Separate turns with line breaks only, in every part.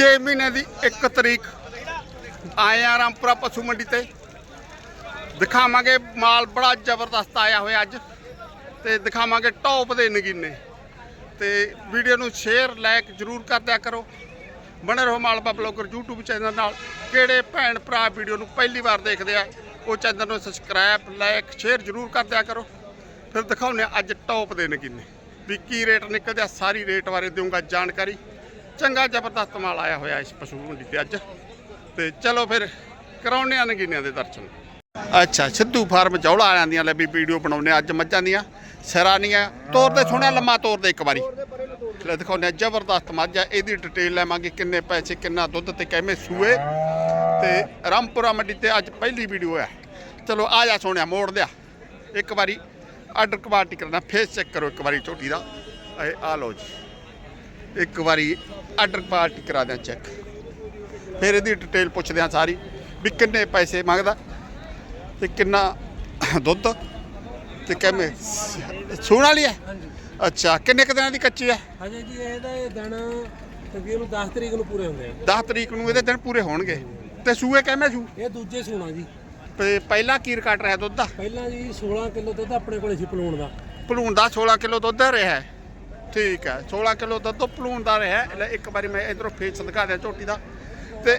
6 ਮਹੀਨੇ ਦੀ 1 ਤਰੀਕ ਆਏ ਆ ਰਾਮਪੁਰਾ ਪਸ਼ੂ ਮੰਡੀ ਤੇ। ਦਿਖਾਵਾਂਗੇ ਮਾਲ ਬੜਾ ਜ਼ਬਰਦਸਤ ਆਇਆ ਹੋਇਆ ਅੱਜ ਤੇ ਦਿਖਾਵਾਂਗੇ ਟੌਪ ਦੇ ਨਗੀਨੇ। ਤੇ ਵੀਡੀਓ ਨੂੰ ਸ਼ੇਅਰ ਲਾਈਕ ਜਰੂਰ ਕਰ ਦਿਆ ਕਰੋ। ਬਣੇ ਰਹੋ ਮਾਲਪਾ ਬਲੌਗਰ YouTube ਚੈਨਲ ਨਾਲ। ਕਿਹੜੇ ਭੈਣ ਭਰਾ ਵੀਡੀਓ ਨੂੰ ਪਹਿਲੀ ਵਾਰ ਦੇਖਦੇ ਆ, ਉਹ ਚੈਨਲ ਨੂੰ ਸਬਸਕ੍ਰਾਈਬ ਲਾਈਕ ਸ਼ੇਅਰ ਜਰੂਰ ਕਰ ਦਿਆ ਕਰੋ। ਫਿਰ ਦਿਖਾਉਂਦੇ ਆ ਅੱਜ ਟੌਪ ਦੇ ਨਗੀਨੇ। ਵੀ ਕੀ ਰੇਟ ਨਿਕਲਦੇ ਆ, ਸਾਰੀ ਰੇਟ ਬਾਰੇ ਦਿਉਂਗਾ ਜਾਣਕਾਰੀ। ਚੰਗਾ ਜ਼ਬਰਦਸਤ ਮਾਲ ਆਇਆ ਹੋਇਆ ਇਸ ਪਸ਼ੂ ਮੰਡੀ ਤੇ ਅੱਜ। ਤੇ ਚਲੋ ਫਿਰ ਕਰਾਉਣੇ ਆ ਨਗੀਨਿਆਂ ਦੇ ਦਰਸ਼ਨ। ਅੱਛਾ, ਸਿੱਧੂ ਫਾਰਮ ਜੌਲਾ ਵਾਲਿਆਂ ਦੀਆਂ ਲੈ ਵੀ ਵੀਡੀਓ ਬਣਾਉਣੇ ਅੱਜ ਮੱਝਾਂ ਦੀਆਂ। ਸਰਾਨੀਆਂ ਤੋਰਦੇ ਸੋਹਣਾ ਲੰਮਾ ਤੋਰਦੇ ਇੱਕ ਵਾਰੀ। ਲੈ ਦਿਖਾਉਂਦੇ ਆ ਜ਼ਬਰਦਸਤ ਮੱਝ ਆ, ਇਹਦੀ ਡਿਟੇਲ ਲੈਵਾਂਗੇ, ਕਿੰਨੇ ਪੈਸੇ, ਕਿੰਨਾ ਦੁੱਧ ਤੇ ਕਿਵੇਂ ਸੂਏ। ਤੇ ਰਾਮਪੁਰਾ ਮੰਡੀ ਤੇ ਅੱਜ ਪਹਿਲੀ ਵੀਡੀਓ ਹੈ ਚਲੋ, ਆ ਜਾ ਸੋਹਣਿਆ, ਮੋੜ ਦਿਆ ਇੱਕ ਵਾਰੀ ਆਰਡਰ ਕੁਆਲਿਟੀ ਕਰਨਾ ਫੇਸ ਚੈੱਕ ਕਰੋ ਇੱਕ ਵਾਰੀ ਝੋਟੀ ਦਾ। ਇਹ ਆ ਲਓ ਜੀ। ਇੱਕ ਵਾਰੀ ਆਰਡਰ ਕੁਆਲਿਟੀ ਕਰਾ ਦਿਆਂ ਚੈੱਕ ਫਿਰ ਇਹਦੀ ਡਿਟੇਲ ਪੁੱਛਦੇ ਹਾਂ ਸਾਰੀ ਵੀ ਕਿੰਨੇ ਪੈਸੇ ਮੰਗਦਾ ਤੇ ਕਿੰਨਾ ਦੁੱਧ ਤੇ ਕਿਵੇਂ ਸੂਣ ਵਾਲੀ ਹੈ? ਅੱਛਾ ਕਿੰਨੇ ਕੁ ਦਿਨਾਂ ਦੀ ਕੱਚੀ ਹੈ?
ਹਜੇ ਜੀ ਇਹਦਾ ਇਹ ਦਿਨ ਤਕਰੀਬਨ 10 ਤਰੀਕ ਨੂੰ ਪੂਰੇ ਹੁੰਦੇ ਆ।
10 ਤਰੀਕ ਨੂੰ ਇਹਦੇ ਦਿਨ ਪੂਰੇ ਹੋਣਗੇ। ਤੇ ਸੂਏ ਕਿਵੇਂ ਸੂ?
ਇਹ ਦੂਜੇ ਸੂਣਾ ਜੀ।
ਤੇ ਪਹਿਲਾ ਕੀ ਰਿਕਾਰਡ ਰਿਹਾ ਦੁੱਧ ਦਾ?
ਪਹਿਲਾਂ ਜੀ 16 ਕਿਲੋ ਦੁੱਧ ਆਪਣੇ ਕੋਲੇ ਸੀ ਪਲੂਣ ਦਾ।
ਭਲੂਣ ਦਾ 16 ਕਿਲੋ ਦੁੱਧ ਰਿਹਾ ਹੈ। ਠੀਕ ਹੈ 16 ਕਿਲੋ ਦੁੱਧ ਭਲੂਣ ਦਾ ਰਿਹਾ ਹੈ। ਲੈ ਇੱਕ ਵਾਰੀ ਮੈਂ ਇਧਰੋਂ ਫੇਸ ਦਿਖਾ ਦਿਆਂ ਝੋਟੀ ਦਾ। ਤੇ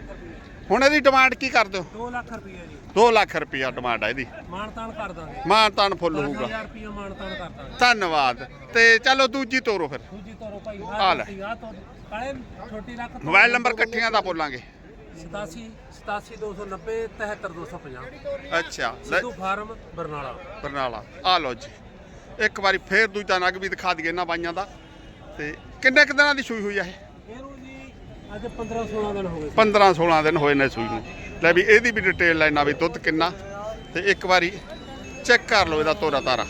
ਹੁਣ ਇਹਦੀ ਡਿਮਾਂਡ ਕੀ ਕਰ ਦਿਓ?
2 ਲੱਖ ਰੁਪਈਆ ਜੀ।
2 ਲੱਖ ਰੁਪਇਆ ਡਿਮਾਂਡ ਹੈ ਇਹਦੀ।
ਮਾਨਤਾਨ ਕਰ ਦਾਂਗੇ।
ਮਾਨਤਾਨ ਫੁੱਲ ਹੋਊਗਾ।
10000 ਰੁਪਈਆ ਮਾਨਤਾਨ ਕਰ ਦਾਂਗੇ।
ਧੰਨਵਾਦ। ਤੇ ਚਲੋ ਦੂਜੀ ਤੋਰੋ ਫਿਰ।
ਦੂਜੀ ਤੋਰੋ ਭਾਈ
ਆ ਲੈ।
ਆ ਕਾਲੇ ਛੋਟੀ ਤੋਂ
ਮੋਬਾਈਲ ਨੰਬਰ ਇਕੱਠੀਆਂ ਦਾ ਬੋਲਾਂਗੇ।
87 87290 73250
ਅੱਛਾ ਲੈ।
ਸਿੱਧੂ ਫਾਰਮ ਬਰਨਾਲਾ।
ਬਰਨਾਲਾ। ਆ ਲਓ ਜੀ। ਇੱਕ ਵਾਰੀ ਫੇਰ ਦੂਜਾ ਨਗ ਵੀ ਦਿਖਾ ਦਈਏ ਇਹਨਾਂ ਬਾਈਆਂ ਦਾ। ਤੇ ਕਿੰਨੇ ਕੁ ਦਿਨਾਂ ਦੀ ਸੂਈ ਹੋਈ ਆ ਇਹ?
ਇਹਨੂੰ ਜੀ ਅੱਜ 15 16 ਦਿਨ ਹੋ ਗਏ
15 16 ਦਿਨ ਹੋਏ ਨੇ ਸੂਈ ਨੂੰ। ਲੈ ਵੀ ਇਹਦੀ ਵੀ ਡਿਟੇਲ ਲੈਣਾ ਵੀ ਦੁੱਧ ਕਿੰਨਾ। ਤੇ ਇੱਕ ਵਾਰੀ ਚੈੱਕ ਕਰ ਲਓ ਇਹਦਾ ਤੋਰਾ ਤਾਰਾ।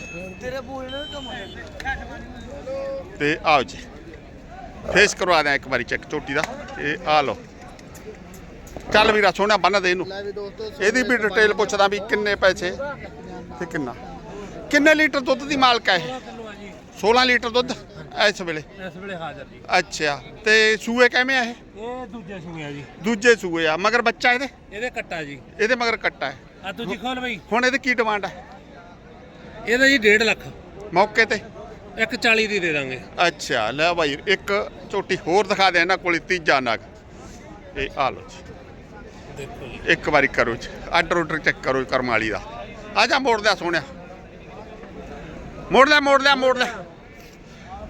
ਤੇ ਆਓ ਜੀ। ਫੇਸ ਕਰਵਾ ਦਿਆਂ ਇੱਕ ਵਾਰੀ ਚੈੱਕ ਝੋਟੀ ਦਾ। ਇਹ ਆ ਲਓ। ਚੱਲ ਵੀਰਾ ਸੋਹਣਾ ਬੰਨ ਦੇ ਇਹਨੂੰ ਇਹਦੀ ਵੀ ਡਿਟੇਲ ਪੁੱਛਦਾ ਵੀ ਕਿੰਨੇ ਪੈਸੇ ਤੇ ਕਿੰਨਾ। ਕਿੰਨੇ ਲੀਟਰ ਦੁੱਧ ਦੀ ਮਾਲਕ ਹੈ ਇਹ?
16 ਕਿਲੋ ਆ ਜੀ।
16 ਲੀਟਰ ਦੁੱਧ? ਇਸ ਵੇਲੇ?
ਇਸ ਵੇਲੇ ਹਾਜ਼ਰ ਜੀ।
ਅੱਛਾ ਤੇ ਸੂਏ ਕਿਵੇਂ ਆ ਇਹ?
ਇਹ ਦੂਜੇ ਸੂਏ ਆ ਜੀ।
ਦੂਜੇ ਸੂਏ ਆ ਮਗਰ ਬੱਚਾ ਇਹਦੇ?
ਇਹਦੇ ਕੱਟਾ ਜੀ।
ਇਹਦੇ ਮਗਰ ਕੱਟਾ ਹੈ।
ਆ ਦੂਜੀ ਖੋਲ ਬਈ।
ਹੁਣ ਇਹਦੀ ਕੀ ਡਿਮਾਂਡ ਹੈ
ਇਹਦਾ ਜੀ 1.5 ਲੱਖ।
ਮੌਕੇ ਤੇ?
ਇੱਕ 40 ਦੀ ਦੇ ਦਾਂਗੇ।
ਅੱਛਾ ਲੈ ਭਾਈ ਇੱਕ ਝੋਟੀ ਹੋਰ ਦਿਖਾ ਦੇ ਇਹਨਾਂ ਕੋਲ ਤੀਜਾ ਨਗ। ਇਹ ਆ ਲਓ ਜੀ।
ਦੇਖੋ ਜੀ।
ਇੱਕ ਵਾਰੀ ਕਰੋ ਜੀ। ਆਰਡਰ ਆਰਡਰ ਚੈੱਕ ਕਰੋ ਜੀ ਕਰਮ ਵਾਲੀ ਦਾ। ਆ ਜਾ ਮੋੜ ਲਿਆ ਸੋਹਣਿਆ। ਮੋੜ ਲਿਆ ਮੋੜ ਲਿਆ ਮੋੜ ਲਿਆ।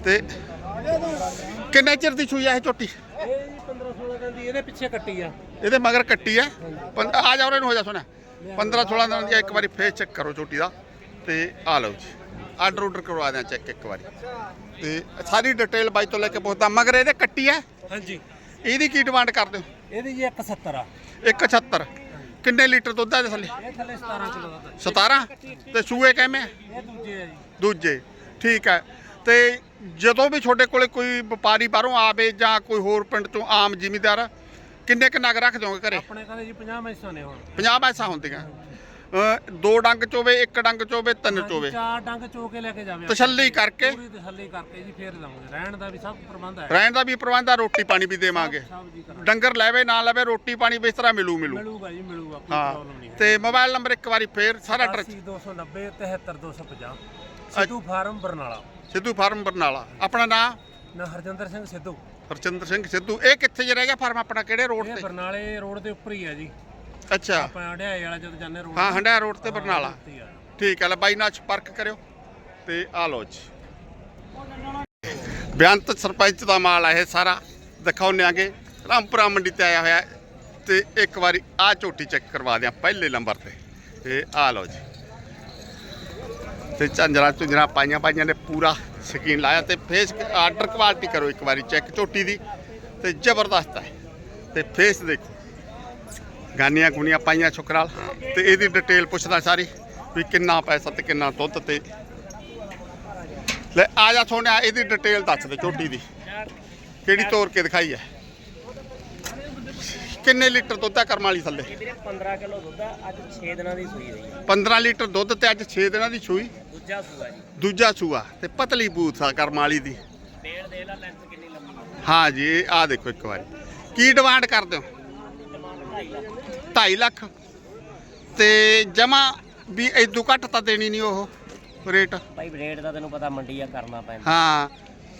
ਤੇ ਕਿੰਨੇ ਚਿਰ ਦੀ ਸੂਈ ਆ ਇਹ ਝੋਟੀ?
ਇਹ ਜੀ 15 16 ਦਿਨ ਦੀ ਇਹਦੇ ਪਿੱਛੇ ਕੱਟੀ ਆ।
ਇਹਦੇ ਮਗਰ ਕੱਟੀ ਹੈ ਪੰ- ਆ ਜਾ ਉਰੇ ਨੂੰ ਹੋ ਜਾ ਸੋਹਣਿਆ 15 16 ਦਿਨ ਦੀ ਆ, ਇੱਕ ਵਾਰੀ ਫੇਸ ਚੈੱਕ ਕਰੋ ਝੋਟੀ ਦਾ। ਤੇ ਆ ਲਓ ਜੀ। ਆਰਡਰ ਆਰਡਰ ਕਰਵਾ ਦਿਆਂ ਚੈੱਕ ਇੱਕ ਵਾਰੀ। ਤੇ ਸਾਰੀ ਡਿਟੇਲ ਬਾਈ ਤੋਂ ਲੈ ਕੇ ਪੁੱਛਦਾ। ਮਗਰ ਇਹਦੇ ਕੱਟੀ ਹੈ
ਹਾਂਜੀ।
ਇਹਦੀ ਕੀ ਡਿਮਾਂਡ ਕਰਦੇ ਹੋ?
ਇਹਦੀ ਜੀ 170 ਆ।
176 ਕਿੰਨੇ ਲੀਟਰ ਦੁੱਧ ਹੈ ਥੱਲੇ?
ਇਹ ਥੱਲੇ 17 ਕਿਲੋ ਦਾ ਦੁੱਧ।
17 ਤੇ ਸੂਏ ਕਿਵੇਂ
ਇਹ ਦੂਜੇ ਆ ਜੀ।
ਦੂਜੇ। ਠੀਕ ਹੈ ਤੇ ਜਦੋਂ ਵੀ ਤੁਹਾਡੇ ਕੋਲੇ ਕੋਈ ਵਪਾਰੀ ਬਾਹਰੋਂ ਆਵੇ ਜਾਂ ਕੋਈ ਹੋਰ ਪਿੰਡ ਤੋਂ ਆਮ ਜ਼ਿਮੀਦਾਰ ਕਿੰਨੇ ਕ ਨਗ ਰੱਖ ਦੋਗੇ ਘਰੇ?
ਆਪਣੇ ਕਹਿੰਦੇ ਜੀ 50 ਮੈਸਾਂ ਨੇ ਹੁਣ।
50 ਮੈਸਾਂ ਹੁੰਦੀਆਂ। ਦੋ ਡੰਗ ਚੋਵੇ ਇੱਕ ਡੰਗ ਚੋਵੇ ਤਿੰਨ ਚੋਵੇ।
ਚਾਰ ਡੰਗ ਚੋ ਕੇ ਲੈ ਕੇ ਜਾਵੇ
ਤਸੱਲੀ ਕਰਕੇ।
ਪੂਰੀ ਤਸੱਲੀ ਕਰਕੇ ਜੀ ਫੇਰ ਲਾਉਂਗੇ। ਰਹਿਣ ਦਾ ਵੀ ਸਭ ਪ੍ਰਬੰਧ ਹੈ।
ਰਹਿਣ ਦਾ ਵੀ ਪ੍ਰਬੰਧ ਆ ਰੋਟੀ ਪਾਣੀ ਵੀ ਦੇਵਾਂਗੇ। ਡੰਗਰ ਲੈਵੇ ਨਾ ਲੈਵੇ ਰੋਟੀ ਪਾਣੀ ਵੀ ਇਸ ਤਰ੍ਹਾਂ ਮਿਲੂ ਮਿਲੂ।
ਮਿਲੂਗਾ ਜੀ ਮਿਲੂਗਾ ਕੋਈ ਪ੍ਰੋਬਲਮ
ਹਾਂ
ਨਹੀਂ
ਤੇ ਮੋਬਾਈਲ ਨੰਬਰ ਇੱਕ ਵਾਰੀ ਫੇਰ ਸਾਰਾ address
290 73250 Sidhu farm Barnala.
Sidhu farm Barnala. ਆਪਣਾ ਨਾਮ
ਨਾ ਹਰਜਿੰਦਰ ਸਿੰਘ ਸਿੱਧੂ।
ਹਰਚੰਦਰ ਸਿੰਘ ਸਿੱਧੂ। ਇਹ ਕਿੱਥੇ ਜੇ ਰਹਿ ਗਿਆ ਫਾਰਮ ਆਪਣਾ? ਕਿਹੜੇ ਰੋਡ ਤੇ?
ਬਰਨਾਲੇ ਰੋਡ ਦੇ ਉੱਪਰ ਹੀ ਆ ਜੀ।
ਅੱਛਾ।
ਆਪਾਂ ਅੜਿਆਏ ਵਾਲਾ ਜਦੋਂ ਜਾਂਦੇ ਰੋਡ
ਹਾਂ ਹੰਡਿਆ ਰੋਡ ਤੇ ਬਰਨਾਲਾ।
ਤੇ ਹੀ।
ਠੀਕ ਹੈ ਲੈ ਬਾਈ ਨਾਲ ਸੰਪਰਕ ਕਰਿਓ ਤੇ ਆ ਲਓ ਜੀ। ਬੇਅੰਤ ਸਰਪੰਚ ਦਾ ਮਾਲ ਆ ਇਹ ਸਾਰਾ ਦਿਖਾਉਂਦੇ ਆਂਗੇ। ਰਾਮਪੁਰਾ ਮੰਡੀ ਤੇ ਆਇਆ ਹੋਇਆ ਹੈ ਤੇ ਇੱਕ ਵਾਰੀ ਆ ਝੋਟੀ ਚੈੱਕ ਕਰਵਾ ਦਿਆਂ ਪਹਿਲੇ ਨੰਬਰ ਤੇ। ਇਹ ਆ ਲਓ ਜੀ। ਤੇ ਝੰਜਰਾ ਝੁੰਜਰਾ ਪਾਈਆਂ ਪਾਈਆਂ ਨੇ ਪੂਰਾ ਸਕੀਨ ਲਾਇਆ ਤੇ ਫੇਸ ਆਰਡਰ ਕੁਆਲਿਟੀ ਕਰੋ ਇੱਕ ਵਾਰੀ ਚੈੱਕ ਝੋਟੀ ਦੀ। ਤੇ ਜ਼ਬਰਦਸਤ ਹੈ। ਤੇ ਫੇਸ ਦੇਖੋ। ਗਾਨੀਆਂ ਗੁਨੀਆਂ ਪਾਈਆਂ ਸ਼ੁਕਰਾਲ। ਤੇ ਇਹਦੀ ਡਿਟੇਲ ਪੁੱਛਦਾ ਸਾਰੀ ਵੀ ਕਿੰਨਾ ਪੈਸਾ ਤੇ ਕਿੰਨਾ ਦੁੱਧ ਤੇ। ਲੈ ਆ ਜਾ ਸੋਹਣਿਆ ਇਹਦੀ ਡਿਟੇਲ ਦੱਸ ਦੇ ਝੋਟੀ ਦੀ। ਕਿਹੜੀ ਤੋਰ ਕੇ ਦਿਖਾਈ ਹੈ? ਕਿੰਨੇ ਲੀਟਰ ਦੁੱਧ ਆ ਕਰਮ ਵਾਲੀ ਥੱਲੇ?
ਵੀਰੇ 15 ਕਿਲੋ ਦੁੱਧ ਆ ਅੱਜ 6 ਦਿਨਾਂ ਦੀ ਸੂਈ ਰਹੀ ਹੈ।
15 ਲੀਟਰ ਦੁੱਧ ਤੇ ਅੱਜ 6 ਦਿਨਾਂ ਦੀ ਸੂਈ।
ਦੂਜਾ ਸੂਆ ਜੀ।
ਦੂਜਾ ਸੂਆ ਤੇ ਪਤਲੀ ਬੂਥ ਆ ਕਰਮ ਵਾਲੀ ਦੀ।
ਡੇਢ ਦੇ ਲਾ ਲੈਂਥ ਕਿੰਨੀ ਲੰਮੀ ਹੈ
ਜੀ ਆ ਦੇਖੋ ਇੱਕ ਵਾਰੀ। ਕੀ ਡਿਮਾਂਡ ਕਰਦੇ ਹੋ? 2.5 ਲੱਖ। ਤੇ ਜਮਾ ਵੀ ਇਦੋਂ ਘੱਟ ਤਾਂ ਦੇਣੀ ਨਹੀਂ ਉਹ ਰੇਟ।
ਭਾਈ ਰੇਟ ਦਾ ਤੈਨੂੰ ਪਤਾ ਮੰਡੀ ਆ ਕਰਨਾ ਪੈਂਦਾ।
ਹਾਂ।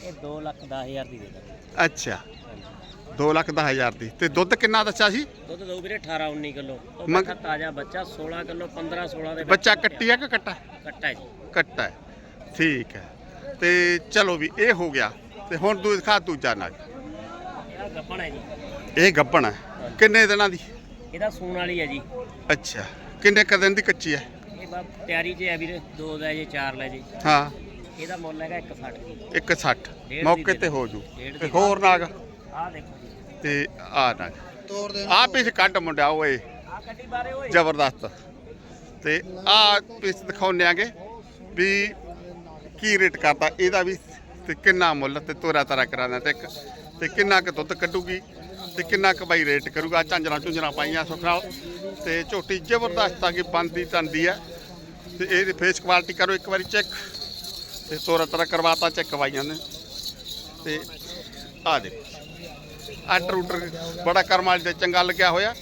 ਇਹ 2 ਲੱਖ 10000 ਦੀ ਦੇ ਦਾਂਗੇ
ਅੱਛਾ। 2 ਲੱਖ ਦਸ ਹਜ਼ਾਰ ਦੀ। ਤੇ ਦੁੱਧ ਕਿੰਨਾ ਦੱਸਿਆ ਸੀ?
ਦੁੱਧ ਦੋ ਵੀਰੇ 18 19 ਕਿਲੋ। ਉਹ
ਮੰਗ-
ਬੱਚਾ ਤਾਜ਼ਾ ਬੱਚਾ 16 ਕਿਲੋ 15 16 ਦੇ ਵਿੱਚ
ਬੱਚਾ ਕੱਟੀ ਆ ਕਿ ਕੱਟਾ?
ਕੱਟਾ ਹੈ ਜੀ।
ਕੱਟਾ ਹੈ। ਠੀਕ ਹੈ। ਤੇ ਚਲੋ ਵੀ ਇਹ ਹੋ ਗਿਆ। ਤੇ ਹੁਣ ਦੂਜਾ ਦੂਜਾ ਨਗ
ਇਹਦਾ ਗੱਪਣ ਹੈ ਜੀ।
ਇਹ ਗੱਬਣ ਹੈ। ਕਿੰਨੇ ਦਿਨਾਂ ਦੀ?
ਇਹਦਾ ਸੂਣ ਵਾਲੀ ਹੈ ਜੀ।
ਅੱਛਾ। ਕਿੰਨੇ ਕ ਦਿਨ ਦੀ ਕੱਚੀ ਹੈ?
ਇਹ ਬਾ ਤਿਆਰੀ 'ਚ ਹੈ ਵੀਰੇ ਦੋ ਲੈ ਜੇ ਚਾਰ ਲੈ ਜੇ।
ਹਾਂ।
ਇਹਦਾ ਮੁੱਲ ਹੈਗਾ 160 ਜੀ
160
ਦੀ
ਮੌਕੇ
ਦੇ
ਤੇ ਹੋ ਜੂ।
ਡੇਢ
ਤੇ
ਦੀ
ਹੋਰ ਨਾਗ?
ਆਹ ਦੇਖੋ ਜੀ।
ਤੇ ਆ ਨਗ। ਆ ਪਿਛ ਕੱਢ ਮੁੰਡਿਆ ਓਏ।
ਆਹ ਕੱਟੀ ਬਾਰੇ ਓਏ।
ਜ਼ਬਰਦਸਤ। ਤੇ ਆ ਪਿਛ ਦਿਖਾਉਂਦੇ ਆਂਗੇ ਵੀ ਕੀ ਰੇਟ ਕਰਦਾ ਇਹਦਾ ਵੀ ਤੇ ਕਿੰਨਾ ਮੁੱਲ ਤੇ ਤੋਰਾ ਤਾਰਾ ਕਰਾਣਾ ਤੇ ਇੱਕ ਤੇ ਕਿੰਨਾ ਕੁ ਦੁੱਧ ਕੱਢੂਗੀ? ਤੇ ਕਿੰਨਾ ਕੁ ਬਾਈ ਰੇਟ ਕਰੂਗਾ? ਝਾਂਜਰਾਂ ਝੁੰਜਰਾਂ ਪਾਈਆਂ ਸੁੱਖ ਨਾਲ। ਤੇ ਝੋਟੀ ਜ਼ਬਰਦਸਤ ਆ ਕਿ ਬੰਦੀ ਤੰਦੀ ਆ। ਤੇ ਇਹਦੀ ਫੇਸ ਕੁਆਲਿਟੀ ਕਰੋ, ਇੱਕ ਵਾਰੀ ਚੈੱਕ ਤੇ ਤੋਰਾ ਤਾਰਾ ਕਰਵਾਤਾ ਚੈੱਕ ਬਾਈਆਂ ਨੇ। ਤੇ ਆ ਦੇਖੋ। ਆਰਡਰ ਉਡਰ ਬੜਾ ਕਰਮ ਵਾਲੀ ਦੇ ਚੰਗਾ ਲੱਗਿਆ ਹੋਇਆ।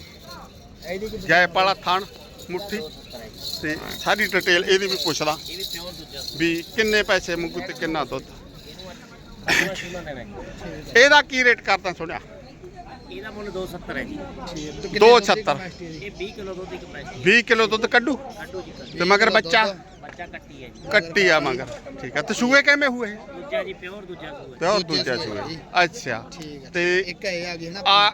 ਜੈਪਾਲਾ ਥਾਣ, ਮੁੱਠੀ। ਤੇ ਸਾਰੀ ਡਿਟੇਲ ਇਹਦੀ ਵੀ ਪੁੱਛਦਾ
ਵੀ
ਕਿੰਨੇ ਪੈਸੇ ਮੰਗੂ ਤੇ ਕਿੰਨਾ ਦੁੱਧ। ਇਹਦਾ ਕੀ ਰੇਟ ਕਰਦਾ ਸੁਣਿਆ?
ਇਹਦਾ ਮੁੱਲ 270 ਹੈ ਜੀ।
270
ਇਹ 20 ਕਿਲੋ ਦੁੱਧ ਇੱਕ ਪੈਸੇ
20 ਕਿਲੋ ਦੁੱਧ ਕੱਢੂ?
ਕੱਢੋ ਜੀ ਕੱਢੋ।
ਤੇ ਮਗਰ ਬੱਚਾ?
ਬੱਚਾ ਕੱਟੀ ਹੈ ਜੀ।
ਕੱਟੀ ਆ ਮਗਰ। ਠੀਕ ਹੈ ਤੇ ਸੂਏ ਕਿਵੇਂ ਹੋਏ
ਦੂਜਾ ਜੀ ਪਿਓਰ ਦੂਜਾ ਸੂਆ।
ਤੇ ਹੋਰ ਦੂਜਾ ਸੂਏ ਅੱਛਾ। ਤੇ
ਇੱਕ ਇਹ ਆ ਗਈ ਨਾ
ਆ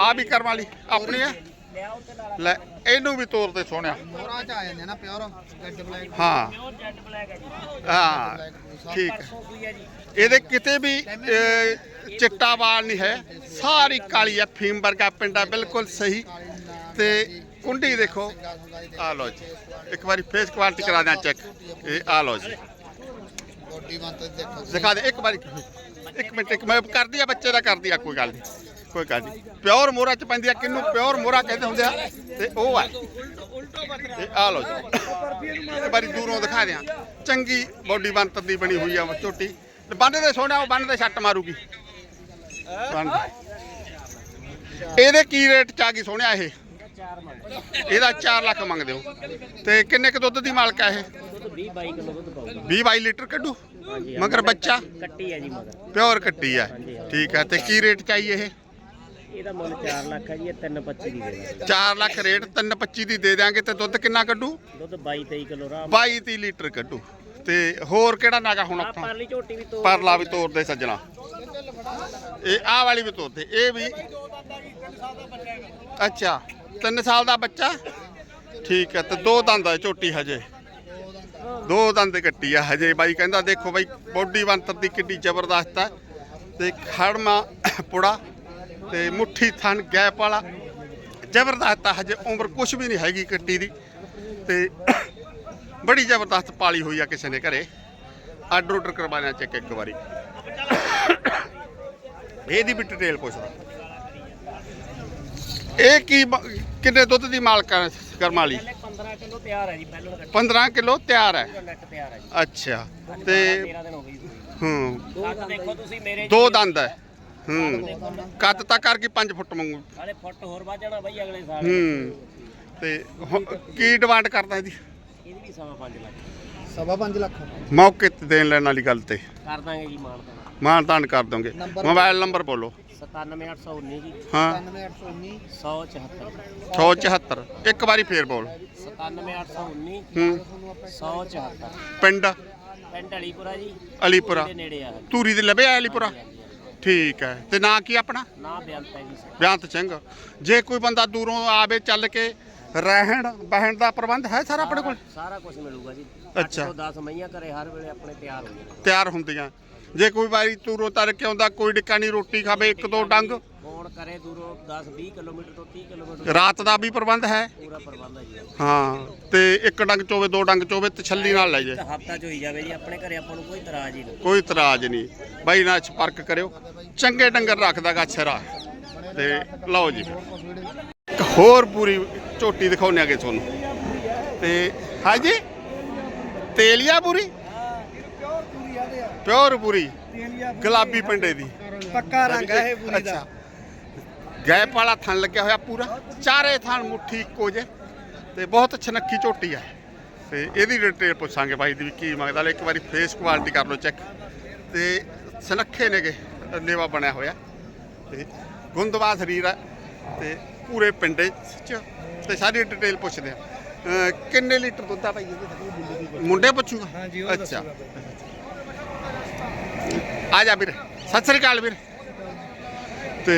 ਆ ਵੀ ਕਰਮ ਵਾਲੀ ਆਪਣੀ ਆ?
ਲਿਆਓ ਤੇ ਲਾ
ਲੈ ਇਹਨੂੰ ਵੀ ਤੋਰ ਤੇ ਸੋਹਣਿਆ।
ਮੋਰਾ ਚ ਆ ਜਾਂਦੇ ਆ ਨਾ ਪਿਓਰ। ਰੈੱਡ ਬਲੈਕ
ਹਾਂ।
ਪਿਓਰ ਜੈਟ ਬਲੈਕ ਹੈ ਜੀ।
ਹਾਂ। ਠੀਕ ਹੈ
ਪਰਸੋਂ ਸੂਈ ਹੈ ਜੀ।
ਇਹਦੇ ਕਿਤੇ ਵੀ ਅਹ, ਚਿੱਟਾ ਵਾਲ ਨਹੀਂ ਹੈ। ਸਾਰੀ ਕਾਲੀ ਹੈ, ਫੀਮ ਵਰਗਾ ਪਿੰਡਾ ਬਿਲਕੁਲ ਸਹੀ। ਤੇ ਕੁੰਡੀ ਦੇਖੋ, ਆ ਲਓ ਜੀ। ਇੱਕ ਵਾਰੀ ਫੇਸ ਕੁਆਲਿਟੀ ਕਰਾ ਦਿਆਂ ਚੈੱਕ ਇਹ ਆ ਲਓ ਜੀ।
ਦਿਖਾ
ਦੇ, ਇੱਕ ਵਾਰੀ। ਇੱਕ ਮਿੰਟ, ਇੱਕ ਮੈਂ ਕਰਦੀ ਆ ਬੱਚੇ ਦਾ, ਕਰਦੀ ਆ, ਕੋਈ ਗੱਲ ਨਹੀਂ। ਕੋਈ ਗੱਲ ਨਹੀਂ। ਪਿਓਰ ਮੋਰਾ ਚ ਪੈਂਦੀ ਆ ਕਿੰਨੂੰ ਪਿਓਰ ਮੋਰਾ ਕਹਿੰਦੇ ਹੁੰਦੇ ਆ? ਤੇ ਉਹ ਆ। ਤੇ ਆ ਲਓ ਜੀ। ਇੱਕ ਵਾਰੀ ਦੂਰੋਂ ਦਿਖਾ ਦਿਆਂ। ਚੰਗੀ ਬੋਡੀ ਬਣਤਰ ਦੀ ਬਣੀ ਹੋਈ ਆ ਚੋਟੀ। ਝੋਟੀ ਤੇ ਬੰਨ ਦੇ, ਸੋਹਣਾ, ਉਹ ਬੰਨ ਦੇ, ਛੱਟ ਮਾਰੂਗੀ। ਇਹਦੇ ਕੀ ਰੇਟ ਚ ਆ ਗਈ ਸੋਹਣਿਆ ਇਹ? ਇਹਦਾ 4 ਲੱਖ ਮੰਗਦੇ ਹੋ। ਤੇ ਕਿੰਨੇ ਕ ਦੁੱਧ ਦੀ ਮਾਲਕ ਆ ਇਹ?
20 22 ਕਿਲੋ ਦੁੱਧ ਪਾਊਗਾ
20 22 ਲੀਟਰ ਕੱਢੂ। ਮਗਰ ਬੱਚਾ?
ਕੱਟੀ ਹੈ ਜੀ ਮਗਰ
ਪਿਓਰ ਕੱਟੀ ਆ। ਠੀਕ ਹੈ ਤੇ ਕੀ ਰੇਟ ਚਾਹੀਏ ਇਹ?
ਇਹਦਾ ਮੁੱਲ 4 ਲੱਖ ਹੈ ਜੀ ਇਹ 325 ਦੀ ਦੇ ਦਾਂਗੇ
4 ਲੱਖ ਰੇਟ 325 ਦੀ ਦੇ ਦਿਆਂਗੇ, ਤੇ ਦੁੱਧ ਕਿੰਨਾ ਕੱਢੂ?
ਦੁੱਧ 22 23 ਕਿਲੋ ਰਾਮ।
22 30 ਲੀਟਰ ਕੱਢੂ। ਤੇ ਹੋਰ ਕਿਹੜਾ ਨਾਗਾ ਹੁਣ
ਆ
ਆਪਾਂ
ਪਰਲੀ ਝੋਟੀ ਵੀ ਤੋਂ
ਪਰਲਾ ਵੀ ਤੋਰਦੇ ਸੱਜਣਾ। ਇਹ ਆਹ ਵਾਲੀ ਵੀ ਤੋਰਦੇ ਇਹ ਵੀ ਅੱਛਾ 3 ਸਾਲ ਦਾ ਬੱਚਾ? ਠੀਕ ਹੈ ਤੇ ਦੋ ਦੰਦ ਆ ਝੋਟੀ ਹਜੇ। ਦੋ ਦੰਦ ਕੱਟੀ ਆ ਹਜੇ। ਬਾਈ ਕਹਿੰਦਾ ਦੇਖੋ ਬਾਈ ਬੋਡੀ ਬੰਤਰ ਦੀ ਕਿੱਡੀ ਜ਼ਬਰਦਸਤ ਹੈ ਤੇ ਖੜਮਾ ਪੁੜਾ ਤੇ ਮੁੱਠੀ ਥਣ ਗੈਪ ਵਾਲਾ। ਜ਼ਬਰਦਸਤ ਆ ਹਜੇ ਉਮਰ ਕੁਝ ਵੀ ਨਹੀਂ ਹੈਗੀ ਕੱਟੀ ਦੀ। ਤੇ ਬੜੀ ਜ਼ਬਰਦਸਤ ਪਾਲੀ ਹੋਈ ਆ ਕਿਸੇ ਨੇ ਘਰੇ। ਆਰਡਰ ਆਰਡਰ ਕਰਵਾਣਾ ਚੈੱਕ ਇੱਕ ਵਾਰੀ। ਇਹਦੀ ਵੀ ਡਿਟੇਲ ਪੁੱਛਦਾ ਇਹ ਕੀ ਕਿੰਨੇ ਦੁੱਧ ਦੀ ਮਾਲਕ ਹੈ ਕਰਮਾਂ ਵਾਲੀ?
ਪਹਿਲੇ 15 ਕਿਲੋ ਤਿਆਰ ਹੈ ਜੀ ਪਹਿਲਾਂ ਕੱਟੀ
15 ਕਿਲੋ ਤਿਆਰ ਹੈ। ਅੱਛਾ ਤੇ
13 ਦਿਨ ਹੋ ਗਏ ਜੀ।
ਹੂੰ।
ਕੱਦ ਦੇਖੋ ਤੁਸੀਂ ਮੇਰੇ
ਦੋ ਦੰਦ ਹੈ। ਹੂੰ। ਕੱਦ ਤਾਂ ਕਰਕੇ 5 ਫੁੱਟ ਮੰਗੂ
ਹਾਲੇ ਫੁੱਟ ਹੋਰ ਵੱਧ ਜਾਣਾ ਬਈ ਅਗਲੇ ਸਾਲ।
ਹੂੰ। ਤੇ ਕੀ ਡਿਮਾਂਡ ਕਰਦਾ ਇਹਦੀ?
ਇਹਦੀ ਵੀ ਸਵਾ 5 ਲੱਖ।
ਸਵਾ 5 ਲੱਖ।
ਮੌਕੇ ਤੇ ਦੇਣ ਲੈਣ ਵਾਲੀ ਗੱਲ ਤੇ।
ਕਰ ਦਾਂਗੇ ਜੀ ਮਾਨ ਤਾਂ
ਮਾਨਤਾਨ ਕਰ ਦੋਗੇ। ਮੋਬਾਈਲ ਨੰਬਰ ਬੋਲੋ।
97819 ਜੀ।
ਹਾਂ।
9819
174
174 ਇੱਕ ਵਾਰੀ ਫੇਰ ਬੋਲ।
97819
ਹੂੰ।
174
ਪਿੰਡ?
ਪਿੰਡ ਅਲੀਪੁਰਾ ਜੀ।
ਅਲੀਪੁਰਾ।
ਦੇ ਨੇੜੇ ਆ।
ਧੂਰੀ ਦੇ ਲੱਭਿਆ ਅਲੀਪੁਰਾ? ਠੀਕ ਹੈ। ਤੇ ਨਾਂ ਕੀ ਆਪਣਾ?
ਨਾ ਬੇਅੰਤ ਹੈ ਜੀ ਸਰ।
ਬਿਆੰਤ ਸਿੰਘ। ਜੇ ਕੋਈ ਬੰਦਾ ਦੂਰੋਂ ਆਵੇ ਚੱਲ ਕੇ ਰਹਿਣ ਬਹਿਣ ਦਾ ਪ੍ਰਬੰਧ ਹੈ ਸਾਰਾ ਆਪਣੇ ਕੋਲ?
ਸਾਰਾ ਕੁਝ ਮਿਲੂਗਾ ਜੀ।
ਅੱਛਾ।
10 ਮਈਆਂ ਘਰੇ ਹਰ ਵੇਲੇ ਆਪਣੇ ਤਿਆਰ ਹੁੰਦੇ ਨੇ।
ਤਿਆਰ ਹੁੰਦੀਆਂ। ਜੇ ਕੋਈ ਵਾਰੀ ਦੂਰੋਂ ਤਰ ਕੇ ਆਉਂਦਾ ਕੋਈ ਡਿੱਕਾ ਨਹੀਂ ਰੋਟੀ ਖਾਵੇ ਇੱਕ ਦੋ ਡੰਗ।
ਫੋਨ ਕਰੇ ਦੂਰੋਂ 10 20 ਕਿਲੋਮੀਟਰ ਤੋਂ 30 ਕਿਲੋਮੀਟਰ
ਰਾਤ ਦਾ ਵੀ ਪ੍ਰਬੰਧ ਹੈ?
ਪੂਰਾ ਪ੍ਰਬੰਧ ਹੈ ਜੀ।
ਹਾਂ ਤੇ ਇੱਕ ਡੰਗ ਚੋਵੇ ਦੋ ਡੰਗ ਚੋਵੇ ਤਸੱਲੀ ਨਾਲ ਲੈ ਜੇ।
ਹਫਤਾ ਚ ਹੋਈ ਜਾਵੇ ਜੀ ਆਪਣੇ ਘਰੇ ਆਪਾਂ ਨੂੰ ਕੋਈ ਇਤਰਾਜ਼ ਹੀ ਨਹੀਂ।
ਕੋਈ ਇਤਰਾਜ਼ ਨਹੀਂ। ਬਾਈ ਨਾਲ ਸੰਪਰਕ ਕਰਿਓ। ਚੰਗੇ ਡੰਗਰ ਰੱਖਦਾਗਾ ਛਰਾ ਤੇ ਲਓ ਜੀ। ਹੋਰ ਪੂਰੀ ਝੋਟੀ ਦਿਖਾਉਣੇ ਆਗੇ ਤੁਹਾਨੂੰ। ਤੇ ਹਾਂਜੀ? ਤੇਲੀਆ ਪੂਰੀ? ਪਿਓਰ ਪੂਰੀ। ਗੁਲਾਬੀ ਪਿੰਡੇ ਦੀ।
ਪੱਕਾ ਰੰਗ ਹੈ ਇਹ ਪੂਰੀ ਦਾ।
ਅੱਛਾ। ਗੈਪ ਵਾਲਾ ਥਣ ਲੱਗਿਆ ਹੋਇਆ ਪੂਰਾ। ਚਾਰੇ ਥਣ ਮੁੱਠੀ ਇੱਕੋ ਜੇ ਤੇ ਬਹੁਤ ਛਨੱਕੀ ਝੋਟੀ ਹੈ ਤੇ ਇਹਦੀ ਡਿਟੇਲ ਪੁੱਛਾਂਗੇ ਬਾਈ ਦੀ ਵੀ ਕੀ ਮੰਗਦਾ। ਲੈ ਇੱਕ ਵਾਰੀ ਫੇਸ ਕੁਆਲਿਟੀ ਕਰ ਲਓ ਚੈੱਕ ਤੇ ਸਨੱਖੇ ਨੇਗੇ। ਲੇਵਾ ਬਣਿਆ ਹੋਇਆ। ਤੇ ਗੁੰਦਵਾ ਸਰੀਰ ਹੈ ਤੇ ਪੂਰੇ ਪਿੰਡੇ ਚ ਤੇ ਸਾਰੀ ਡਿਟੇਲ ਪੁੱਛਦੇ ਆ। ਕਿੰਨੇ ਲੀਟਰ ਦੁੱਧ ਆ ਭਾਈ ਇਹਦੇ ਮੁੰਡੇ ਪੁੱਛੂਗਾ?
ਹਾਂਜੀ, ਉਹ
ਅੱਛਾ। ਆ ਜਾ ਵੀਰ ਸਤਿ ਸ੍ਰੀ ਅਕਾਲ ਵੀਰ। ਤੇ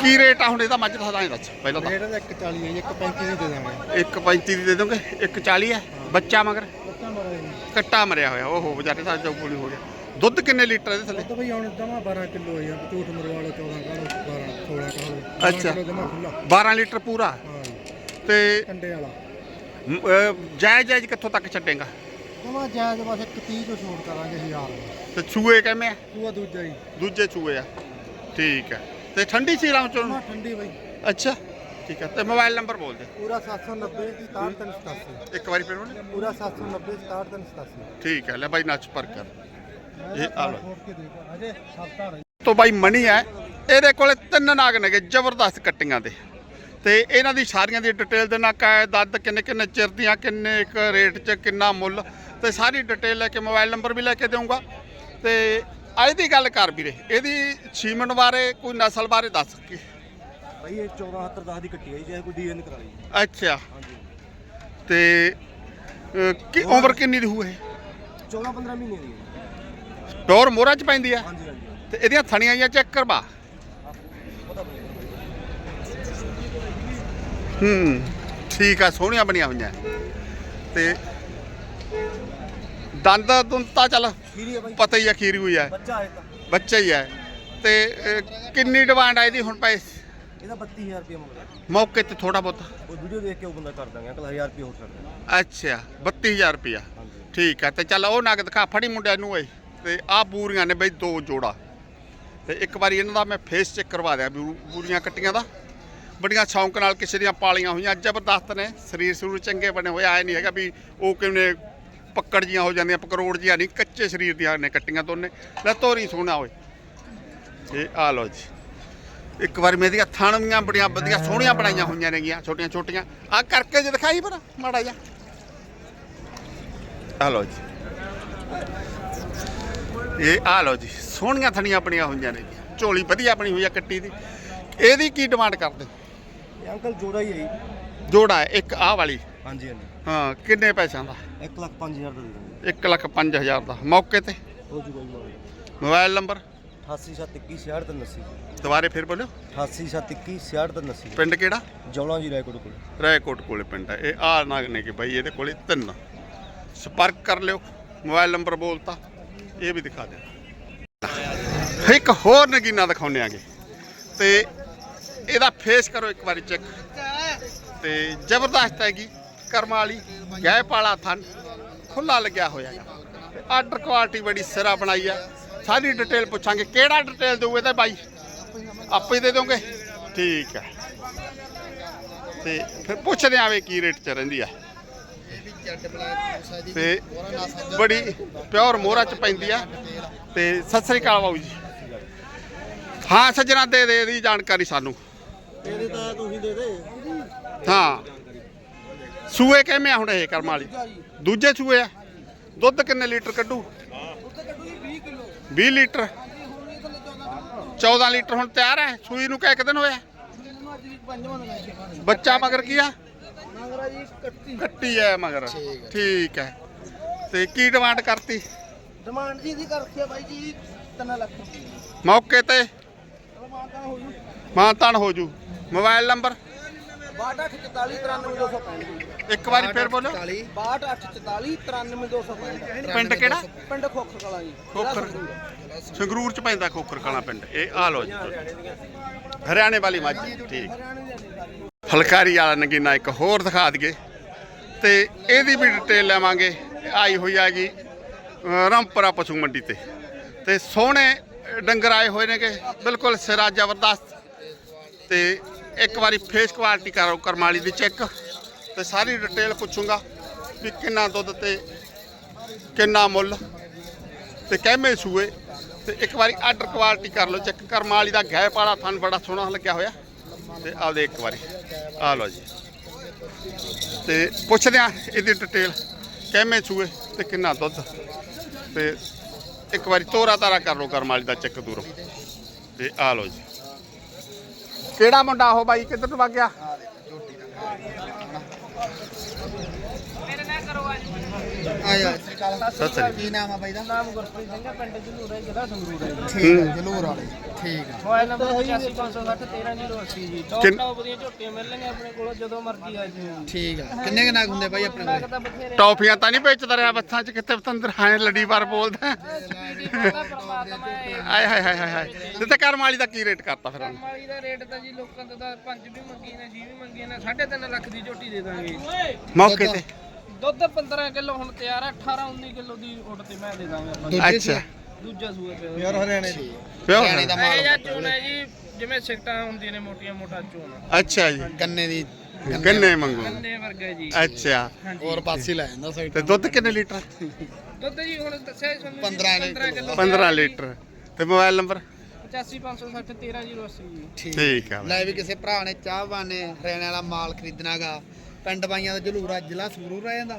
ਕੀ ਰੇਟ ਆ ਹੁਣ ਇਹਦਾ? ਮੱਝ ਦਾ ਦਾਂ ਦੱਸ ਪਹਿਲਾਂ ਤਾਂ।
ਰੇਟ ਦਾ 140 ਹੈ 135 ਦੀ ਦੇ ਦਾਂਗੇ।
ਇੱਕ 35 ਦੀ ਦੇ ਦੋਗੇ? ਇੱਕ 40 ਹੈ। ਬੱਚਾ ਮਗਰ? ਕੱਟਾ ਮਰਿਆ ਹੋਇਆ ਓਹੋ ਵਿਚਾਰੇ ਦਾ ਚੌਪੂਲੀ ਹੋ ਗਿਆ। ਦੁੱਧ ਕਿੰਨੇ ਲੀਟਰ ਇਹਦੇ ਥੱਲੇ?
ਤਾਂ ਬਈ ਹੁਣ ਜਮਾ 12 ਕਿਲੋ ਹੈ ਝੂਠ ਮਰਵਾ ਲਓ 14 ਕਾਲੋ 12 16 ਕਾਲੋ
ਅੱਛਾ।
ਜਮਾ ਖੁੱਲਾ
12 ਲੀਟਰ ਪੂਰਾ?
ਹਾਂ। ਜੀ
ਤੇ
ਕੰਡੇ ਵਾਲਾ।
ਮ, ਜਾਇਜ਼ ਜਾਇਜ਼ ਕਿੱਥੋਂ ਤੱਕ ਛੱਡੇਗਾ?
ਜਮਾ ਜਾਇਜ਼ ਬਸ ਇੱਕ 30 ਤੋਂ ਛੋੜ ਕਰਾਂਗੇ 1000
ਤੇ ਚੂਏ ਕਿਵੇਂ ਆ?
ਤੂੰ ਦੂਜਾ ਹੀ।
ਦੂਜੇ ਚੂਏ ਆ। ਠੀਕ ਹੈ ਤੇ ਠੰਡੀ ਸੀਰਾਂ ਚੋਂ
ਜਮਾ ਠੰਡੀ ਬਈ।
ਅੱਛਾ। ਠੀਕ ਹੈ ਤੇ ਮੋਬਾਈਲ ਨੰਬਰ ਬੋਲ ਦੇ।
ਪੂਰਾ 790 67387
ਇੱਕ ਵਾਰੀ ਫਿਰ ਬੋਲ
ਪੂਰਾ 790 67387
ਠੀਕ ਹੈ ਲੈ ਬਾਈ ਨੱਚ ਪਰ ਕਰ। ਇਹ ਆ ਲਓ। ਤੋਂ ਬਾਈ ਮਣੀ ਹੈ। ਇਹਦੇ ਕੋਲੇ ਤਿੰਨ ਨਾਗ ਨੇਗੇ ਜ਼ਬਰਦਸਤ ਕੱਟੀਆਂ ਦੇ। ਤੇ ਇਹਨਾਂ ਦੀ ਸਾਰੀਆਂ ਦੀ ਡਿਟੇਲ ਦੇ ਨਾਲ ਕਾ ਦੱਦ ਕਿੰਨੇ ਕਿੰਨੇ ਚਿਰ ਦੀਆਂ ਕਿੰਨੇ ਇੱਕ ਰੇਟ 'ਚ ਕਿੰਨਾ ਮੁੱਲ। ਤੇ ਸਾਰੀ ਡਿਟੇਲ ਲੈ ਕੇ ਮੋਬਾਈਲ ਨੰਬਰ ਵੀ ਲੈ ਕੇ ਦੇਵਾਂਗਾ ਤੇ ਅੱਜ ਦੀ ਗੱਲ ਕਰ ਵੀਰੇ ਇਹਦੀ ਸੀਮਨ ਬਾਰੇ ਕੋਈ ਨਸਲ ਬਾਰੇ ਦੱਸ ਕੀ
ਭਾਈ ਇਹ 14 70 10 ਦੀ ਕੱਟੀ ਹੈ ਜੇ ਕੋਈ ਡੀਐਨ ਕਰਾ ਲਈ
ਅੱਛਾ। ਤੇ ਕੀ ਉਮਰ ਕਿੰਨੀ ਦੀ ਹੋਏ
14 15 ਮਹੀਨੇ ਦੀ ਹੈ
ਪਿਓਰ ਮੋਹਰਾਂ 'ਚ ਪੈਂਦੀ ਆ?
ਹਾਂਜੀ ਹਾਂਜੀ।
ਤੇ ਇਹਦੀਆਂ ਥਣੀਆਂ ਜਾਂ ਚੈੱਕ ਕਰਵਾ। ਹੂੰ ਠੀਕ ਆ ਸੋਹਣੀਆਂ ਬਣੀਆਂ ਹੋਈਆਂ। ਤੇ ਦੰਦ ਦੁੰਦ ਤਾਂ ਚੱਲ
ਖੀਰੀ ਹੈ
ਪਤਾ ਹੀ ਆ ਖੀਰੀ ਹੋਈ ਆ।
ਬੱਚਾ ਹੈ ਤਾਂ।
ਬੱਚਾ ਹੀ ਆ। ਤੇ ਅਹ, ਕਿੰਨੀ ਡਿਮਾਂਡ ਆ ਇਹਦੀ ਹੁਣ ਪੈਸੇ
ਇਹਦਾ 32000 ਰੁਪਏ ਮੰਗਦਾ
ਮੌਕੇ ਤੇ ਥੋੜਾ ਬਹੁਤ।
ਉਹ ਵੀਡੀਓ ਦੇਖ ਕੇ ਉਹ ਬੰਦਾ ਕਰ ਦਾਂਗੇ ਅੰਕਲ 1000 ਰੁਪਏ ਹੋਰ ਛੱਡ ਦਾਂਗੇ।
ਅੱਛਾ 32000 ਰੁਪਿਆ
ਹਾਂਜੀ।
ਠੀਕ ਆ ਤੇ ਚੱਲ ਉਹ ਨਗ ਦਿਖਾ ਫੜੀ ਮੁੰਡਿਆਂ ਨੂੰ ਓਏ। ਤੇ ਆ ਪੂਰੀਆਂ ਨੇ ਬਈ ਦੋ ਜੋੜਾ। ਤੇ ਇੱਕ ਵਾਰੀ ਇਹਨਾਂ ਦਾ ਮੈਂ ਫੇਸ ਚੈੱਕ ਕਰਵਾ ਦਿਆਂ ਵੀ ਪੂਰੀਆਂ ਕੱਟੀਆਂ ਦਾ। ਬੜੀਆਂ ਸ਼ੌਂਕ ਨਾਲ ਕਿਸੇ ਦੀਆਂ ਪਾਲੀਆਂ ਹੋਈਆਂ। ਜ਼ਬਰਦਸਤ ਨੇ। ਸਰੀਰ ਸਰੀਰ ਚੰਗੇ ਬਣੇ ਹੋਏ। ਆਏ ਨਹੀਂ ਹੈਗਾ ਵੀ ਉਹ ਕਿਵੇਂ ਪੱਕੜ ਜੀਆਂ ਹੋ ਜਾਂਦੀਆਂ, ਪਕਰੋੜ ਜੀਆਂ ਨਹੀਂ। ਕੱਚੇ ਸਰੀਰ ਦੀਆਂ ਨੇ ਕੱਟੀਆਂ ਦੋਨੇ। ਲੈ ਤੋਰੀ ਸੋਹਣਾ ਓਏ। ਇਹ ਆ ਲਓ ਜੀ। ਇੱਕ ਵਾਰ ਮੇਰੀਆਂ ਥਣਵੀਆਂ ਬੜੀਆਂ ਵਧੀਆ ਸੋਹਣੀਆਂ ਬਣਾਈਆਂ ਹੋਈਆਂ ਨੇਗੀਆਂ, ਛੋਟੀਆਂ ਛੋਟੀਆਂ। ਆ ਕਰਕੇ ਜੇ ਦਿਖਾਈ ਪਰ ਮਾੜਾ ਜਿਹਾ। ਆ ਲਓ ਜੀ। ਇਹ ਆ ਲਓ ਜੀ। ਸੋਹਣੀਆਂ ਥਣੀਆਂ ਬਣੀਆਂ ਹੋਈਆਂ ਨੇ ਝੋਲੀ ਵਧੀਆ ਬਣੀ ਹੋਈ ਆ ਕੱਟੀ ਦੀ। ਇਹਦੀ ਕੀ ਡਿਮਾਂਡ ਕਰਦੇ?
ਇਹ ਅੰਕਲ ਜੋੜਾ ਹੀ ਹੈ
ਜੋੜਾ ਹੈ ਇੱਕ ਆਹ ਵਾਲੀ।
ਹਾਂਜੀ ਹਾਂਜੀ।
ਹਾਂ ਕਿੰਨੇ ਪੈਸਿਆਂ ਦਾ?
1 ਲੱਖ 5000 ਦਾ ਦੇ ਦਾਂਗੇ
1 ਲੱਖ 5000 ਦਾ। ਮੌਕੇ ਤੇ?
ਹੋ ਜੂਗਾ ਜੀ ਮਾਲ।
Mobile number?
8871 66
ਦੁਬਾਰੇ ਫਿਰ ਬੋਲਿਓ।
8871 66
ਪਿੰਡ ਕਿਹੜਾ?
ਜੌਲਾਂ ਜੀ ਰਾਏਕੋਟ ਕੋਲ।
ਰਾਏਕੋਟ ਕੋਲੇ ਪਿੰਡ ਹੈ। ਇਹ ਆ ਨਾਗ ਨੇ ਕਿ ਬਾਈ ਇਹਦੇ ਕੋਲੇ ਤਿੰਨ। ਸੰਪਰਕ ਕਰ ਲਿਓ। ਮੋਬਾਈਲ ਨੰਬਰ ਬੋਲਤਾ। ਇਹ ਵੀ ਦਿਖਾ ਦੇ ਇੱਕ ਹੋਰ ਨਗੀਨਾ ਦਿਖਾਉਣੇ ਆਗੇ। ਤੇ ਇਹਦਾ ਫੇਸ ਕਰੋ ਇੱਕ ਵਾਰੀ ਚੈੱਕ ਤੇ ਜ਼ਬਰਦਸਤ ਹੈਗੀ, ਕਰਮਾਂ ਵਾਲੀ ਗੈਪ ਵਾਲਾ ਥਨ ਖੁੱਲਾ ਲੱਗਿਆ ਹੋਇਆ ਹੈ ਆਰਡਰ ਕੁਆਲਿਟੀ ਬੜੀ ਸਿਰਾ ਬਣਾਈ ਆ। ਸਾਰੀ ਡਿਟੇਲ ਪੁੱਛਾਂਗੇ, ਕਿਹੜਾ ਡਿਟੇਲ ਦਊਗੇ ਇਹਦਾ ਬਾਈ? ਆਪੇ ਦੇ ਦੋਗੇ? ਠੀਕ ਹੈ। ਤੇ ਫਿਰ ਪੁੱਛਦੇ ਆਵੇ ਕੀ ਰੇਟ ਚ ਰਹਿੰਦੀ ਆ। ਤੇ ਬੜੀ ਪਿਓਰ ਮੋਹਰਾ ਚ ਪੈਂਦੀ ਆ। ਤੇ ਸਤਿ ਸ੍ਰੀ ਅਕਾਲ ਬਾਬੂ ਜੀ। ਹਾਂ ਸੱਜਣਾ, ਦੇ ਦੇ ਇਹਦੀ ਜਾਣਕਾਰੀ ਸਾਨੂੰ।
ਇਹਦੇ ਤਾਂ ਤੁਸੀਂ ਦੇ ਦੇ।
ਹਾਂ। ਸੂਏ ਕਿਵੇਂ ਆ ਹੁਣ ਇਹ ਕਰਮ ਵਾਲੀ? ਦੂਜੇ ਸੂਏ ਆ। ਦੁੱਧ ਕਿੰਨੇ ਲੀਟਰ ਕੱਢੂ? 20 ਲੀਟਰ। 14 ਲੀਟਰ ਹੁਣ ਤਿਆਰ ਹੈ। ਸੂਈ ਨੂੰ ਕਿਹ ਦਿਨ ਹੋਇਆ? ਬੱਚਾ ਮਗਰ ਕੀ ਆ? ਕੱਟੀ ਐ ਮਗਰ। ਠੀਕ ਹੈ। ਤੇ ਕੀ ਡਿਮਾਂਡ ਕਰਤੀ?
ਡਿਮਾਂਡ ਜੀ ਦੀ ਕਰ ਰੱਖਿਆ ਬਾਈ ਜੀ 3 ਲੱਖ। ਰੁਪਏ
ਮੌਕੇ ਤੇ?
ਮਾਤਾ ਹੋ ਜੂ।
ਮਾਨਤਾਨ ਹੋ ਜੂ। Mobile number?
6284
ਇੱਕ ਵਾਰੀ ਫੇਰ ਬੋਲੋ।
6284 93265
ਪਿੰਡ ਕਿਹੜਾ?
ਪਿੰਡ ਖੋਖਰ ਕਲਾਂ ਜੀ
ਖੋਖਰ ਸੰਗਰੂਰ। ਚ ਪੈਂਦਾ ਖੋਖਰ ਕਾਲਾ ਪਿੰਡ। ਇਹ ਆ ਲੋ ਜੀ। ਹਰਿਆਣੇ ਵਾਲੀ ਮੱਝ ਠੀਕ। ਫਲਕਾਰੀ ਵਾਲਾ ਨਗੀਨਾ ਇੱਕ ਹੋਰ ਦਿਖਾ ਦਈਏ। ਤੇ ਇਹਦੀ ਵੀ ਡਿਟੇਲ ਲਵਾਂਗੇ। ਆਈ ਹੋਈ ਅ, ਰਾਮਪੁਰਾ ਪਸ਼ੂ ਮੰਡੀ ਤੇ। ਤੇ ਸੋਹਣੇ ਡੰਗਰ ਆਏ ਹੋਏ ਨੇਗੇ। ਬਿਲਕੁਲ ਸਿਰਾ ਜ਼ਬਰਦਸਤ। ਤੇ ਇੱਕ ਵਾਰੀ ਫੇਸ ਕੁਆਲਿਟੀ ਕਰੋ ਕਰਮਾਲੀ ਦੀ ਚੈੱਕ ਤੇ ਸਾਰੀ ਡਿਟੇਲ ਪੁੱਛੂੰਗਾ ਵੀ ਕਿੰਨਾ ਦੁੱਧ ਤੇ ਕਿੰਨਾ ਮੁੱਲ ਤੇ ਕਹਿਮੇ ਸੂਏ ਤੇ ਇੱਕ ਵਾਰੀ ਆਰਡਰ ਕੁਆਲਿਟੀ ਕਰ ਲਓ ਚੈੱਕ। ਕਰਮਾਲੀ ਦਾ ਗੈਪ ਵਾਲਾ ਥਣ ਬੜਾ ਸੋਹਣਾ ਲੱਗਿਆ ਹੋਇਆ। ਤੇ ਆਪਦੇ ਇੱਕ ਵਾਰੀ। ਆ ਲਓ ਜੀ। ਤੇ ਪੁੱਛਦੇ ਆ ਇਹਦੀ ਡਿਟੇਲ ਕਿਵੇਂ ਸੂਏ ਤੇ ਕਿੰਨਾ ਦੁੱਧ। ਤੇ ਇੱਕ ਵਾਰੀ ਤੋਰਾ ਤਾਰਾ ਕਰ ਲਓ ਕਰਮਾਲੀ ਦਾ ਚੈੱਕ ਦੂਰੋਂ। ਤੇ ਆ ਲਓ ਜੀ। ਕਿਹੜਾ ਮੁੰਡਾ ਉਹ ਬਾਈ? ਕਿੱਧਰ ਨੂੰ ਵਗ ਗਿਆ?
ਆਇਆ
ਸਤਿ ਸ੍ਰੀ
ਕੀ ਨਾਮ ਆ ਬਾਈ ਦਾ
ਨਾਮ ਗੁਰਪ੍ਰੀਤ ਸਿੰਘ ਹੈ ਪਿੰਡ ਜਲੂਰ ਹੈ ਜ਼ਿਲ੍ਹਾ ਸੰਗਰੂਰ ਹੈ
ਠੀਕ ਆ ਜਲੂਰ ਵਾਲੇ ਠੀਕ ਆ
ਮੋਬਾਈਲ ਨੰਬਰ 8560 13080 ਜੀ ਟੌਪ
ਕਿੰਨ-
ਟੌਪ ਦੀਆਂ ਝੋਟੀਆਂ ਮਿਲਣਗੀਆਂ ਆਪਣੇ ਕੋਲ ਜਦੋਂ ਮਰਜ਼ੀ ਆ ਜੀ
ਠੀਕ ਆ ਕਿੰਨੇ ਕੁ ਨਾਗ ਹੁੰਦੇ ਬਾਈ ਆਪਣੇ ਕੋਲ
ਲੱਗਦਾ ਬਥੇਰੇ
ਟੌਫੀਆਂ ਤਾਂ ਨਹੀਂ ਵੇਚਦਾ ਰਿਹਾ ਬੱਸਾਂ 'ਚ ਕਿੱਥੇ ਪਤੰਦਰ ਹਾਂ ਲੜੀ ਵਾਰ ਬੋਲਦਾ
ਪਤਾ ਪਰਮਾਤਮਾ
ਆਏ ਹਾਏ ਹਾਏ ਹਾਏ ਹਾਏ ਤੇ ਤੇ ਕਰਮ ਵਾਲੀ ਦਾ ਕੀ ਰੇਟ ਕਰਤਾ ਫਿਰ ਉਹਨੇ
ਮਾਲੀ ਦਾ ਰੇਟ ਤਾਂ ਜੀ ਲੋਕਾਂ ਤੋਂ ਤਾਂ 5 ਵੀ ਮੰਗੀ ਨੇ 6 ਵੀ ਮੰਗੀ ਨੇ 3.5 ਲੱਖ ਦੀ ਝੋਟੀ ਦੇ ਦਾਂਗੇ
ਮੌਕੇ ਤੇ
ਦੁੱਧ 15 ਕਿਲੋ ਹੁਣ ਤਿਆਰ ਹੈ 18 19 ਕਿਲੋ ਦੀ ਉੱਡ ਤੇ ਮੈਂ ਦੇ ਦਾਂਗਾ
ਅੱਛਾ।
ਦੂਜਾ ਸੂਆ ਪਿਆ
ਯਾਰ ਹਰਿਆਣੇ ਦੀ। ਹਰਿਆਣੇ ਦਾ
ਇਹ
ਮਾਲ
ਜਾਂ ਚੋਣ ਹੈ ਜੀ ਜਿਵੇਂ ਸਿਕਟਾਂ ਹੁੰਦੀਆਂ ਨੇ ਮੋਟੀਆਂ ਮੋਟਾ ਚੋਣ।
ਅੱਛਾ ਜੀ।
ਗੰਨੇ ਦੀ
ਗੰਨੇ ਮੰਗੂ
ਕੰਨੇ ਵਰਗਾ ਜੀ।
ਅੱਛਾ।
ਹੋਰ ਪਾਸੇ ਲੈ ਜਾਂਦਾ ਸਾਈਡ
ਤੇ ਦੁੱਧ ਕਿੰਨੇ ਲੀਟਰ?
ਦੁੱਧ ਜੀ ਹੁਣ ਦੱਸਿਆ ਤੁਹਾਨੂੰ
15
ਜੀ, 15 ਕਿਲੋ
15 ਲੀਟਰ। ਤੇ ਮੋਬਾਈਲ ਨੰਬਰ?
85560 13080 ਜੀ।
ਠੀਕ। ਆ
ਲੈ ਵੀ ਕਿਸੇ ਭਰਾ ਨੇ ਚਾਹਵਾਨ ਨੇ ਹਰਿਆਣੇ ਵਾਲਾ ਮਾਲ ਖਰੀਦਣਾਗਾ। ਪਿੰਡ ਬਾਈਆਂ ਦਾ ਜਲੂਰਾ ਜ਼ਿਲ੍ਹਾ ਸੰਗਰੂਰ ਰਹਿ ਜਾਂਦਾ।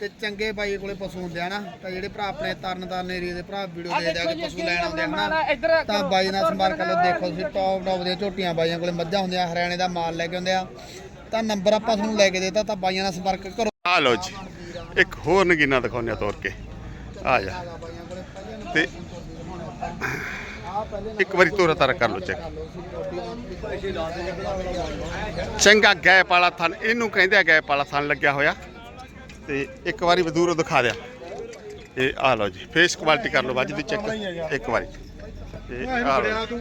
ਤੇ ਚੰਗੇ ਬਾਈ ਕੋਲੇ ਪਸ਼ੂ ਹੁੰਦੇ ਆ ਨਾ ਤਾਂ ਜਿਹੜੇ ਭਰਾ ਆਪਣੇ ਤਰਨ ਤਾਰਨ ਏਰੀਆ ਦੇ ਭਰਾ ਵੀਡੀਓ
ਆ
ਦੇ ਦੇ
ਦੇਖੋ
ਕੇ
ਜੀ
ਪਸ਼ੂ ਲੈਣ ਆਉਂਦੇ ਆ ਹਨਾ
ਆ,
ਤਾਂ। ਬਾਈ ਨਾਲ ਸੰਪਰਕ ਕਰ ਲਓ ਦੇਖੋ ਤੁਸੀਂ ਟੌਪ ਟੌਪ ਦੀਆਂ ਝੋਟੀਆਂ ਬਾਈਆਂ ਕੋਲੇ ਮੱਝਾਂ ਹੁੰਦੀਆਂ ਹਰਿਆਣੇ ਦਾ ਮਾਲ ਲੈ ਕੇ ਆਉਂਦੇ ਆ ਤਾਂ ਨੰਬਰ ਆਪਾਂ ਤੁਹਾਨੂੰ ਲੈ ਕੇ ਦੇਤਾ ਤਾਂ ਬਾਈਆਂ ਨਾਲ ਸੰਪਰਕ ਕਰੋ।
ਆ ਲਓ ਜੀ ਇੱਕ ਹੋਰ ਨਗੀਨਾ ਦਿਖਾਉਂਦੇ ਆ ਤੋਰ ਕੇ। ਆ ਜਾ। ਤੇ ਇੱਕ ਵਾਰੀ ਤੋਰਾ ਤਾਰਾ ਕਰ ਲਓ ਚੈੱਕ ਚੰਗਾ ਗੈਪ ਵਾਲਾ ਥਣ ਇਹਨੂੰ ਕਹਿੰਦੇ ਆ ਗੈਪ ਵਾਲਾ ਥਣ ਲੱਗਿਆ ਹੋਇਆ। ਤੇ ਇੱਕ ਵਾਰੀ ਦੂਰੋਂ ਦਿਖਾ ਦਿਆ। ਇਹ ਆ ਲਓ ਜੀ ਫੇਸ ਕੁਆਲਿਟੀ ਕਰ ਲਓ ਬਾਜੀ ਦੀ ਚੈੱਕ ਇੱਕ ਵਾਰੀ। ਤੇ ਆ ਲਓ।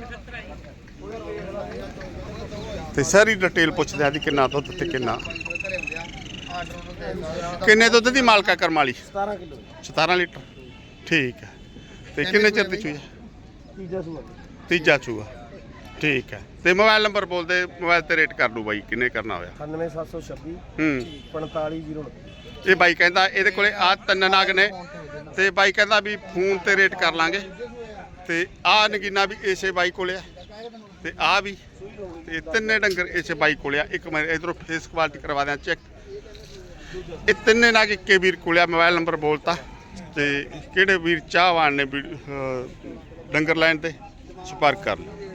ਤੇ ਸਾਰੀ ਡਿਟੇਲ ਪੁੱਛਦੇ ਆ ਜੀ ਕਿੰਨਾ ਦੁੱਧ ਤੇ ਕਿੰਨਾ। ਕਿੰਨੇ ਦੁੱਧ ਦੀ ਮਾਲਕਾ ਕਰਮ ਵਾਲੀ?
17 ਕਿਲੋ।
17 ਲੀਟਰ। ਠੀਕ ਹੈ। ਤੇ ਕਿੰਨੇ ਚਿਰ ਦੀ ਚੂਈ
ਤੀਜਾ ਸੂਆ।
ਤੀਜਾ ਚੂਆ ਠੀਕ ਹੈ। ਤੇ ਮੋਬਾਈਲ ਨੰਬਰ ਬੋਲਦੇ ਮੋਬਾਈਲ ਤੇ ਰੇਟ ਕਰ ਦੂ ਬਾਈ ਕਿੰਨੇ ਕਰਨਾ ਹੋਇਆ?
98726
ਹੂੰ।
4509
ਇਹ ਬਾਈ ਕਹਿੰਦਾ ਇਹਦੇ ਕੋਲੇ ਆ ਤਿੰਨ ਨਾਗ ਨੇ। ਤੇ ਬਾਈ ਕਹਿੰਦਾ ਵੀ ਫੋਨ ਤੇ ਰੇਟ ਕਰ ਲਾਂਗੇ। ਤੇ ਆ ਨਗੀਨਾ ਵੀ ਇਸੇ ਬਾਈ ਕੋਲੇ ਆ। ਤੇ ਆ ਵੀ ਤੇ ਤਿੰਨੇ ਡੰਗਰ ਇਸੇ ਬਾਈ ਕੋਲੇ ਆ। ਇੱਕ ਮੈਂ ਇਧਰੋਂ ਫੇਸ ਕੁਆਲਿਟੀ ਕਰਵਾ ਦਿਆਂ ਚੈੱਕ ਇਹ ਤਿੰਨੇ ਨਾਗ ਇੱਕੇ ਵੀਰ ਕੋਲੇ ਆ ਮੋਬਾਈਲ ਨੰਬਰ ਬੋਲਤਾ। ਤੇ ਕਿਹੜੇ ਵੀਰ ਚਾਹਵਾਨ ਨੇ ਵੀ, ਅਹ, ਡੰਗਰ ਲੈਣ ਤੇ ਸੰਪਰਕ ਕਰ ਲਓ।